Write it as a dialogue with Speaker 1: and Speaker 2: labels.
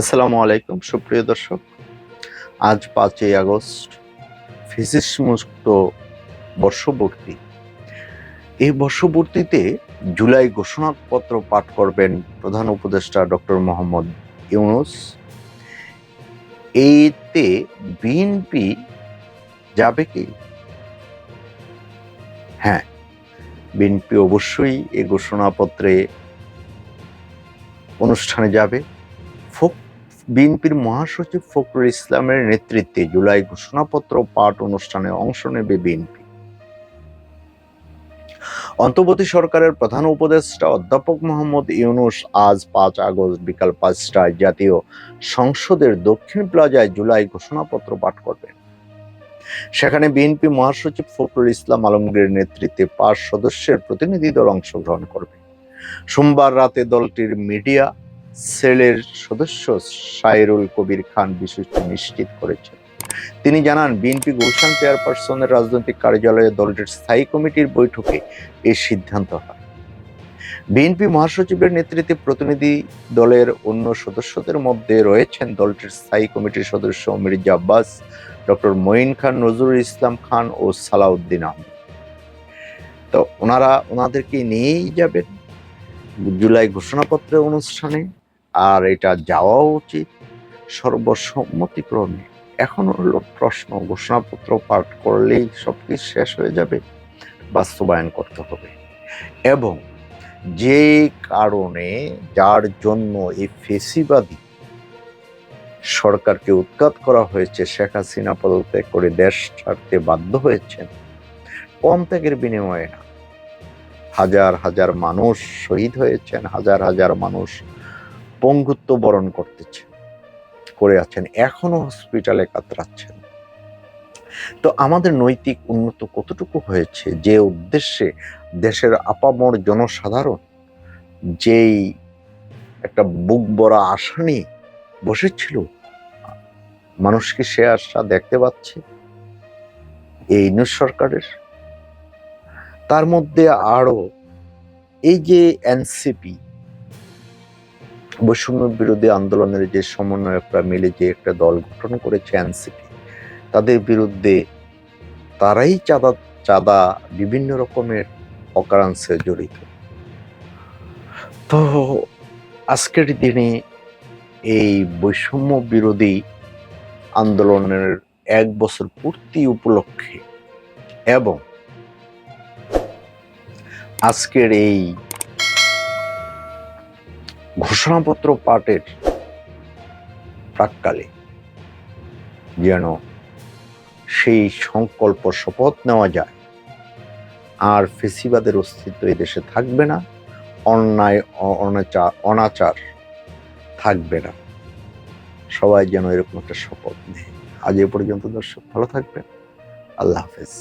Speaker 1: আসসালামু আলাইকুম, সুপ্রিয় দর্শক। আজ পাঁচই আগস্ট ফিজিক্স মুক্ত বর্ষপূর্তি। এই বর্ষপূর্তিতে জুলাই ঘোষণাপত্র পাঠ করবেন প্রধান উপদেষ্টা ডক্টর মোহাম্মদ ইউনুস। এইতে বিএনপি যাবে কি? হ্যাঁ বিএনপি অবশ্যই এই ঘোষণাপত্রে অনুষ্ঠানে যাবে। ফোক বিএনপির মহাসচিব ফখরুল ইসলামের নেতৃত্বে জুলাই ঘোষণাপত্র পাঠ অনুষ্ঠানে অংশ নেবে বিএনপি। অন্তর্বর্তী সরকারের প্রধান উপদেষ্টা অধ্যাপক মোহাম্মদ ইউনুস আজ পাঁচ আগস্ট বিকাল পাঁচটায় জাতীয় সংসদের দক্ষিণ প্লাজায় জুলাই ঘোষণাপত্র পাঠ করবেন। সেখানে বিএনপি মহাসচিব ফখরুল ইসলাম আলমগীরের নেতৃত্বে পাঁচ সদস্যের প্রতিনিধি দল অংশগ্রহণ করবে। সোমবার রাতে দলটির মিডিয়া সেলের সদস্য সাইরুল কবির খান বিষয়টি নিশ্চিত করেছেন। তিনি জানান, বিএনপি গুলশান চেয়ারপারসনের রাজনৈতিক কার্যালয়ে দলটির স্থায়ী কমিটির বৈঠকে এই সিদ্ধান্ত হয়। বিএনপি মহাসচিবের নেতৃত্বে প্রতিনিধি দলের অন্য সদস্যদের মধ্যে রয়েছেন দলটির স্থায়ী কমিটির সদস্য মির্জা আব্বাস, ডক্টর মঈন খান, নজরুল ইসলাম খান ও সালাউদ্দিন আহমেদ। তো ওনারা ওনাদেরকে নিয়েই যাবেন জুলাই ঘোষণাপত্রের অনুষ্ঠানে। আর এটা যাওয়া উচিত সর্বসম্মতিক্রমে। এখন হলো প্রশ্ন, ঘোষণাপত্র পাঠ করলেই সব কিছু শেষ হয়ে যাবে, বাস্তবায়ন করতে হবে। এবং যে কারণে যার জন্য এই ফেসিবাদী সরকারকে উৎখাত করা হয়েছে, শেখ হাসিনা পদত্যাগ করে দেশ ছাড়তে বাধ্য হয়েছেন, কম ত্যাগের বিনিময়ে না। হাজার হাজার মানুষ শহীদ হয়েছেন, হাজার হাজার মানুষ পঙ্গুত্ব বরণ করতেছে, করে আছেন, এখনও হসপিটালে কাতরাচ্ছেন। তো আমাদের নৈতিক উন্নত কতটুকু হয়েছে? যে উদ্দেশ্যে দেশের আপামর জনসাধারণ যেই একটা বুক বড়া আশা নিয়ে বসেছিল, মানুষকে সে আশা দেখতে পাচ্ছে, এই নিউজ সরকারের? তার মধ্যে আরও এই যে এনসিপি বৈষম্য বিরোধী আন্দোলনের যে সমন্বয়করা মিলে যে একটা দল গঠন করেছে এনসিপি, তাদের বিরুদ্ধে তারাই চাঁদা চাঁদা বিভিন্ন রকমের অকারাংশে জড়িত। তো আজকের দিনে এই বৈষম্য বিরোধী আন্দোলনের এক বছর পূর্তি উপলক্ষে এবং আজকের এই ঘোষণাপত্র পাঠের প্রাককালে যেন সেই সংকল্প শপথ নেওয়া যায়। আর ফেসিবাদের অস্তিত্ব এই দেশে থাকবে না, অন্যায় অনাচার অনাচার থাকবে না। সবাই যেন এরকম একটা শপথ নেয়। আজ এ পর্যন্ত দর্শক, ভালো থাকবেন। আল্লাহ হাফেজ।